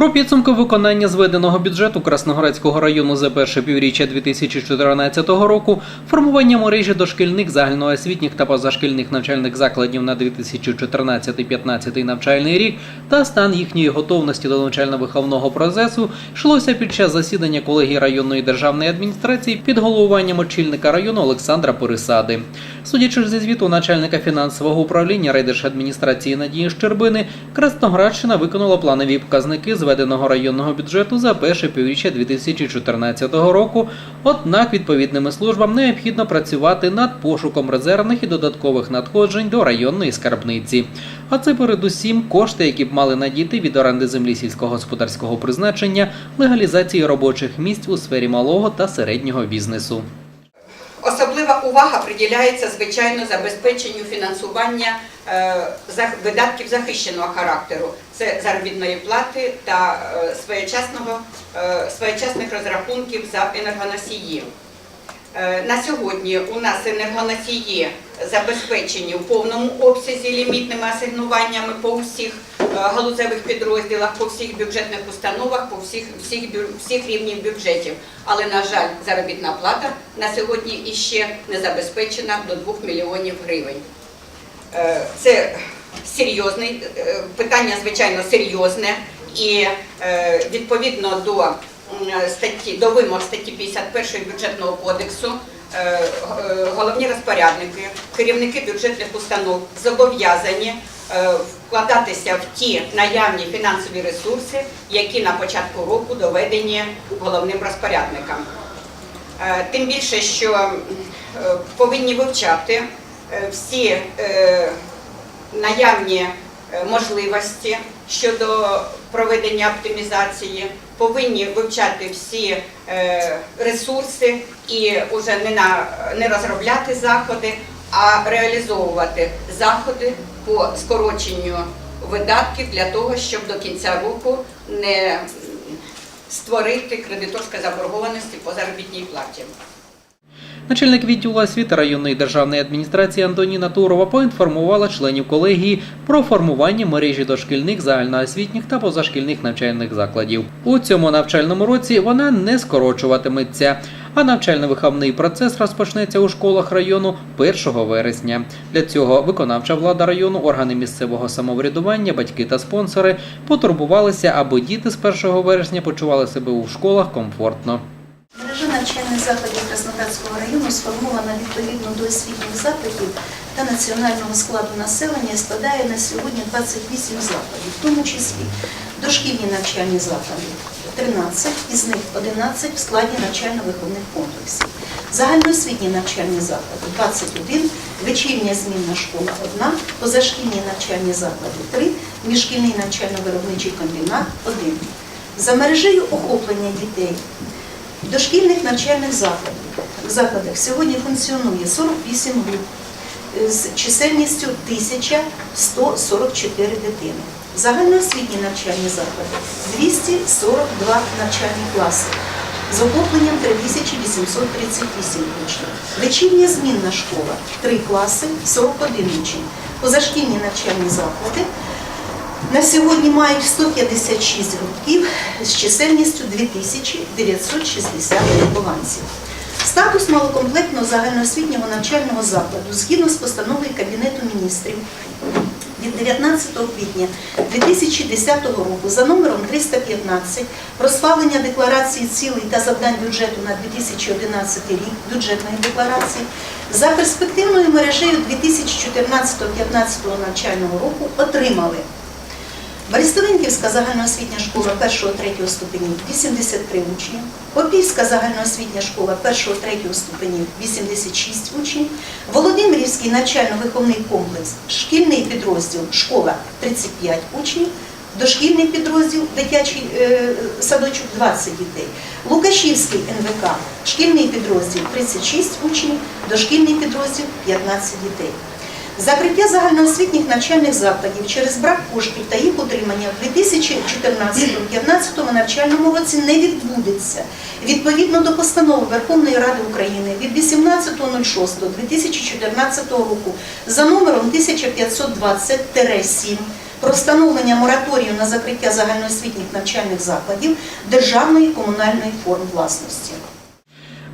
Про підсумки виконання зведеного бюджету Красноградського району за перше півріччя 2014 року, формування мережі дошкільних загальноосвітніх та позашкільних навчальних закладів на 2014-15 навчальний рік та стан їхньої готовності до навчально-виховного процесу йшлося під час засідання колегії районної державної адміністрації під головуванням очільника району Олександра Пересади. Судячи зі звіту начальника фінансового управління райдержадміністрації Надії Щербини, Красноградщина виконала планові показники зведеного районного бюджету за перше півріччя 2014 року. Однак відповідними службам необхідно працювати над пошуком резервних і додаткових надходжень до районної скарбниці. А це передусім кошти, які б мали надійти від оренди землі сільськогосподарського призначення, легалізації робочих місць у сфері малого та середнього бізнесу. Увага приділяється звичайно забезпеченню фінансування е, видатків захищеного характеру. Це заробітної плати та е, е, своєчасних розрахунків за енергоносії. На сьогодні у нас енергоносії забезпечені в повному обсязі лімітними асигнуваннями по всіх е, галузевих підрозділах, по всіх бюджетних установах, по всіх, всіх, всіх рівнів бюджетів. Але, на жаль, заробітна плата на сьогодні іще не забезпечена до 2 мільйонів гривень. Е, Це серйозне е, питання, звичайно, серйозне, і е, відповідно до статті до вимог статті 51 бюджетного кодексу. е, е, Головні розпорядники, керівники бюджетних установ зобов'язані е, вкладатися в ті наявні фінансові ресурси, які на початку року доведені головним розпорядникам. Е, Тим більше, що е, повинні вивчати е, всі е, наявні е, можливості щодо проведення оптимізації, повинні вивчати всі е, ресурси і вже не розробляти заходи, а реалізовувати заходи по скороченню видатків для того, щоб до кінця року не створити кредиторська заборгованості по заробітній платі. Начальник відділу освіти районної державної адміністрації Антоніна Турова поінформувала членів колегії про формування мережі дошкільних, загальноосвітніх та позашкільних навчальних закладів. У цьому навчальному році вона не скорочуватиметься, а навчально-виховний процес розпочнеться у школах району 1 вересня. Для цього виконавча влада району, органи місцевого самоврядування, батьки та спонсори потурбувалися, аби діти з 1 вересня почували себе у школах комфортно. Мережа навчальних закладів Краснодарського району сформована відповідно до освітніх запитів та національного складу населення складає на сьогодні 28 закладів, в тому числі дошкільні навчальні заклади 13, із них 11 в складі навчально-виховних комплексів. Загальноосвітні навчальні заклади 21, вечірня змінна школа 1, позашкільні навчальні заклади 3, міжшкільний навчально-виробничий комбінат 1. За мережею охоплення дітей дошкільних навчальних закладах, закладах сьогодні функціонує 48 груп е, з чисельністю 1144 дитини. Загальноосвітні навчальні заклади 242 навчальні класи з охопленням 3838 учнів. Вечірня змінна школа 3 класи 41 учень. Позашкільні навчальні заклади на сьогодні мають 156 гуртків з чисельністю 2960 вихованців. Статус малокомплектного загальноосвітнього навчального закладу згідно з постановою Кабінету міністрів від 19 квітня 2010 року за номером 315 про схвалення декларації цілей та завдань бюджету на 2011 рік бюджетної декларації за перспективною мережею 2014-2015 навчального року отримали Борисовинківська загальноосвітня школа 1-3 ступенів 83 учні, Попівська загальноосвітня школа 1-3 ступенів 86 учнів, Володимирівський навчально-виховний комплекс, шкільний підрозділ школа 35 учнів, дошкільний підрозділ, дитячий е, садочок 20 дітей, Лукашівський НВК, шкільний підрозділ 36 учнів, дошкільний підрозділ 15 дітей. Закриття загальноосвітніх навчальних закладів через брак коштів та їх утримання в 2014-2015 навчальному році не відбудеться. Відповідно до постанови Верховної Ради України від 18.06.2014 року за номером 1520-7 про встановлення мораторію на закриття загальноосвітніх навчальних закладів державної і комунальної форм власності.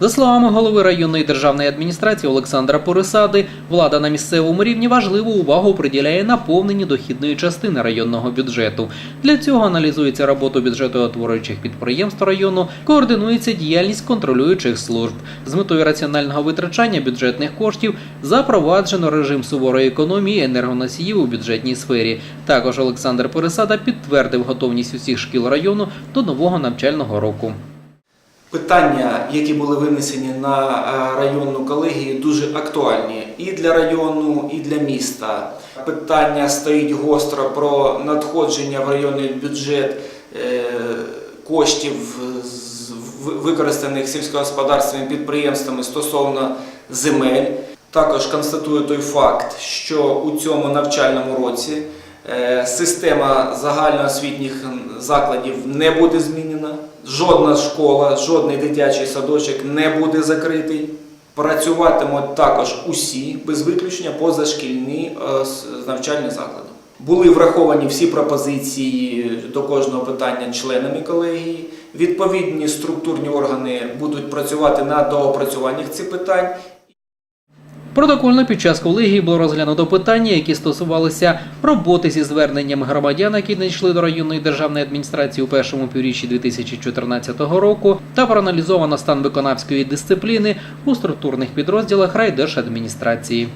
За словами голови районної державної адміністрації Олександра Порисади, влада на місцевому рівні важливу увагу приділяє наповненню дохідної частини районного бюджету. Для цього аналізується роботу бюджетоутворюючих підприємств району, координується діяльність контролюючих служб. З метою раціонального витрачання бюджетних коштів запроваджено режим суворої економії енергоносіїв у бюджетній сфері. Також Олександр Порисада підтвердив готовність усіх шкіл району до нового навчального року. Питання, які були винесені на е, районну колегію, дуже актуальні і для району, і для міста. Питання стоїть гостро про надходження в районний бюджет е, коштів використаних сільськогосподарськими підприємствами стосовно земель. Також констатую той факт, що у цьому навчальному році е, система загальноосвітніх закладів не буде змінена. Жодна школа, жодний дитячий садочок не буде закритий. Працюватимуть також усі без виключення позашкільні е, навчальні заклади. Були враховані всі пропозиції до кожного питання членами колегії. Відповідні структурні органи будуть працювати на доопрацюваннях цих питань Протокольно під час колегії було розглянуто питання, які стосувалися роботи зі зверненнями громадян, які надійшли до районної державної адміністрації у першому півріччі 2014 року, та проаналізовано стан виконавської дисципліни у структурних підрозділах райдержадміністрації.